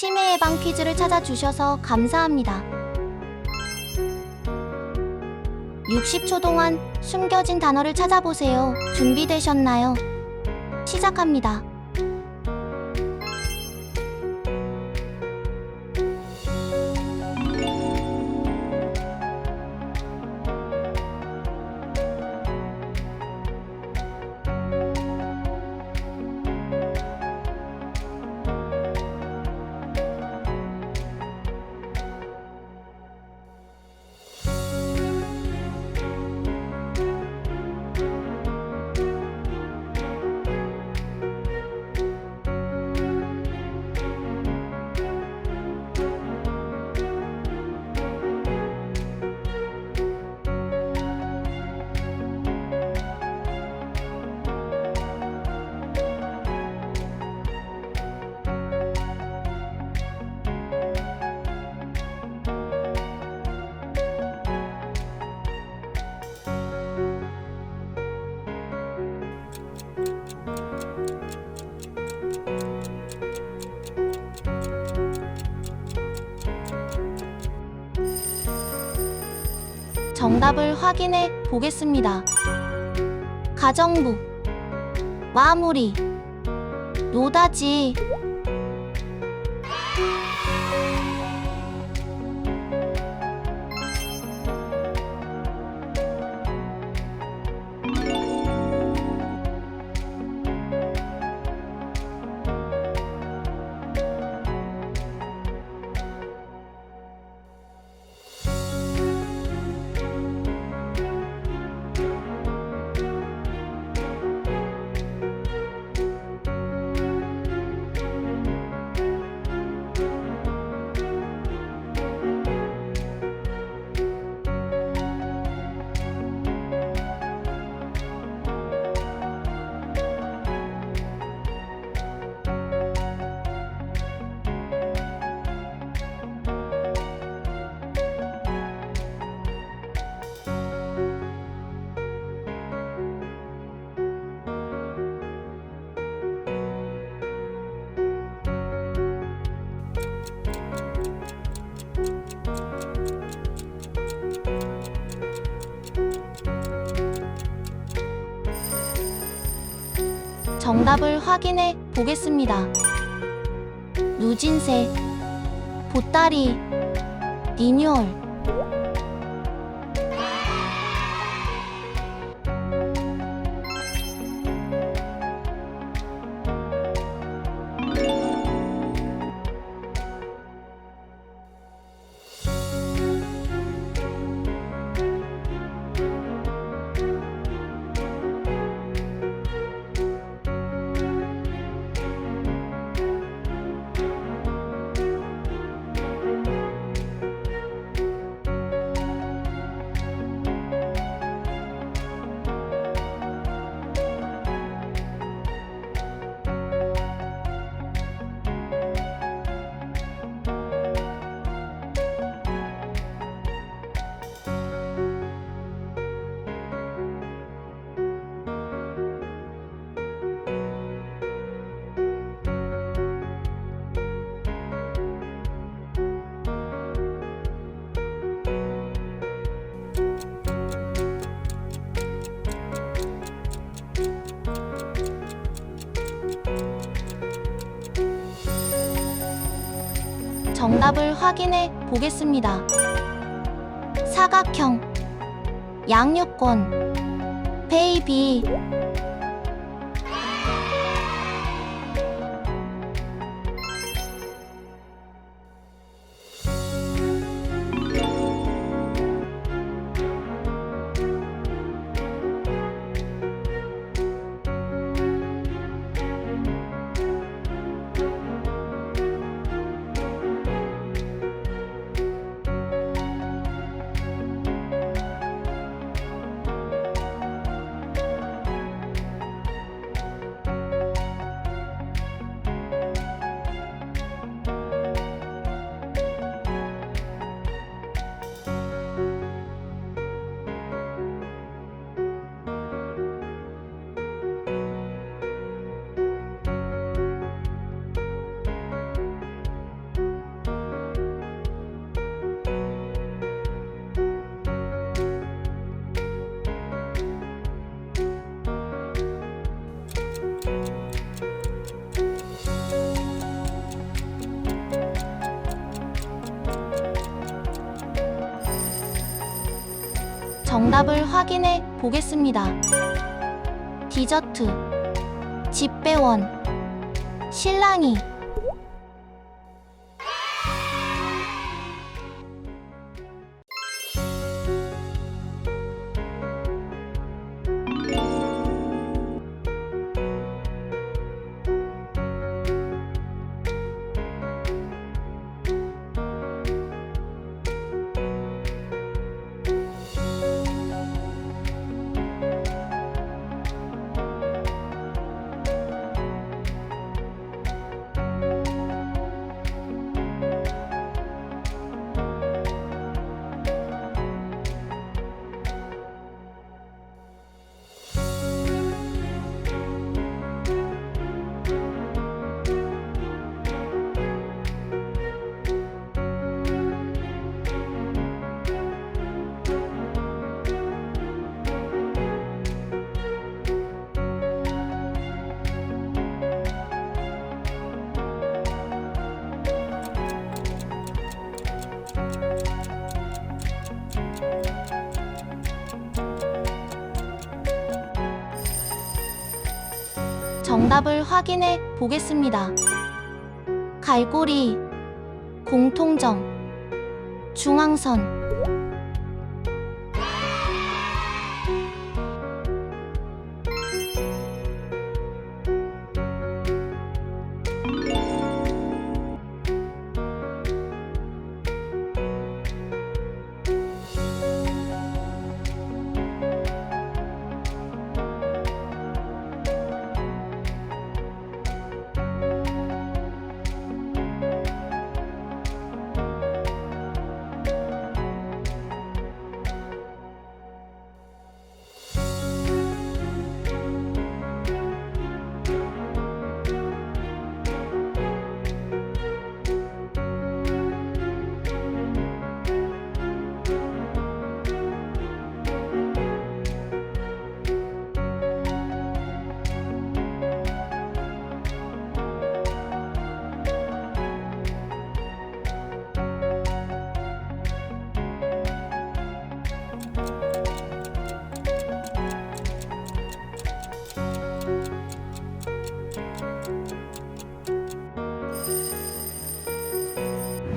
치매 예방 퀴즈를 찾아주셔서 감사합니다. 60초 동안 숨겨진 단어를 찾아보세요. 준비되셨나요? 시작합니다. 정답을 확인해 보겠습니다. 가정부, 마무리, 노다지, 정답을 확인해 보겠습니다. 누진세, 보따리, 리뉴얼. 정답을 확인해 보겠습니다. 사각형, 양육권, 베이비, 정답을 확인해 보겠습니다. 디저트 집배원 신랑이 정답을 확인해 보겠습니다. 갈고리 공통점 중앙선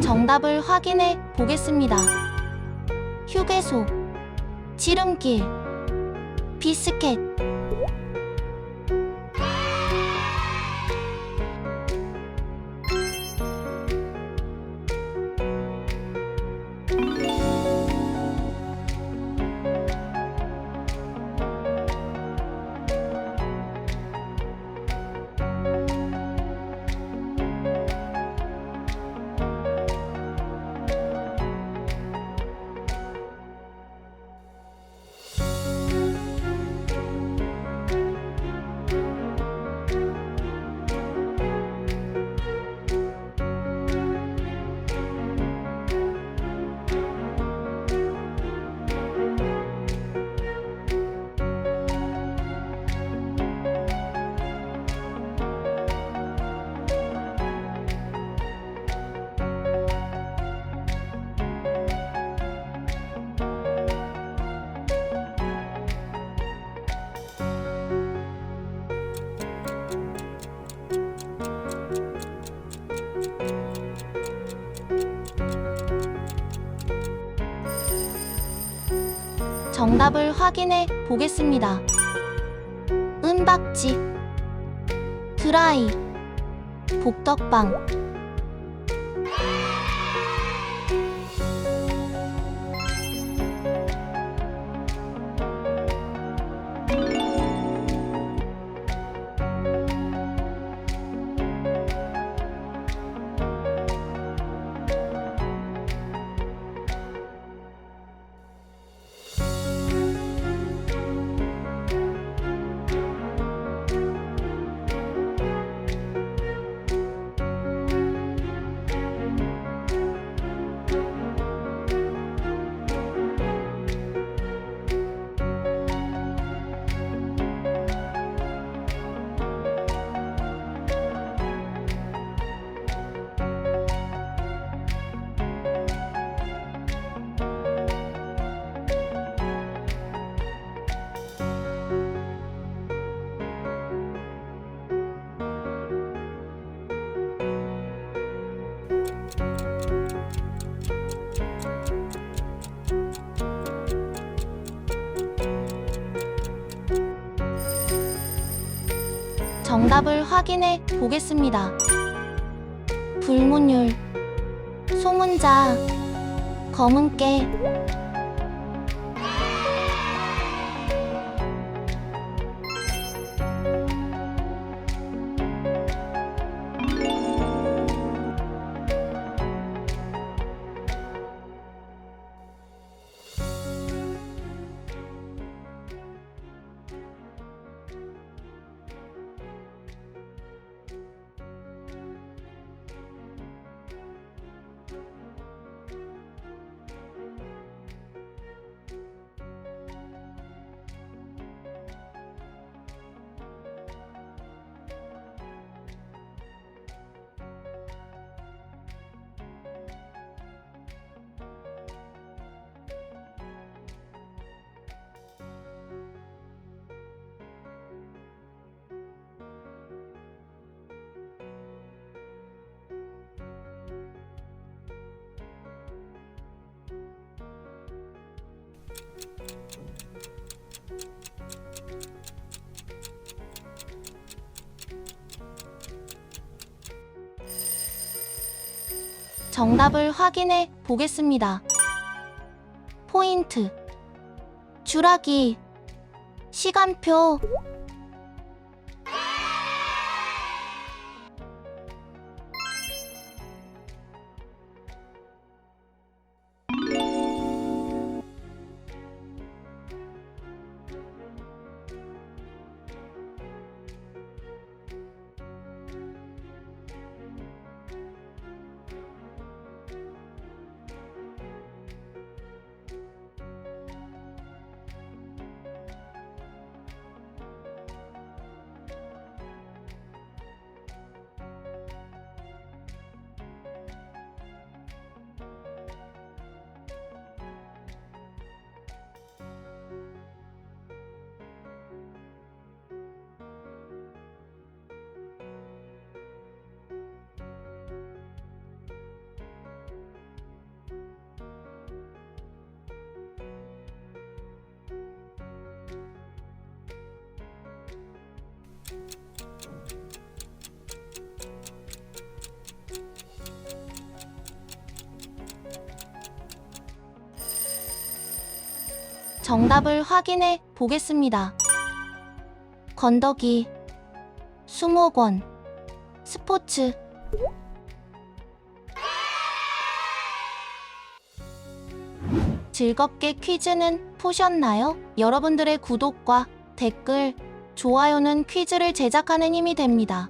정답을 확인해 보겠습니다. 휴게소 지름길 비스켓 정답을 확인해 보겠습니다. 은박지 드라이 복덕방 답을 확인해 보겠습니다. 불문율, 소문자, 검은깨, 정답을 확인해 보겠습니다. 포인트, 주라기, 시간표, 정답을 확인해 보겠습니다. 건더기, 수목원, 스포츠. 즐겁게 퀴즈는 푸셨나요? 여러분들의 구독과 댓글, 좋아요는 퀴즈를 제작하는 힘이 됩니다.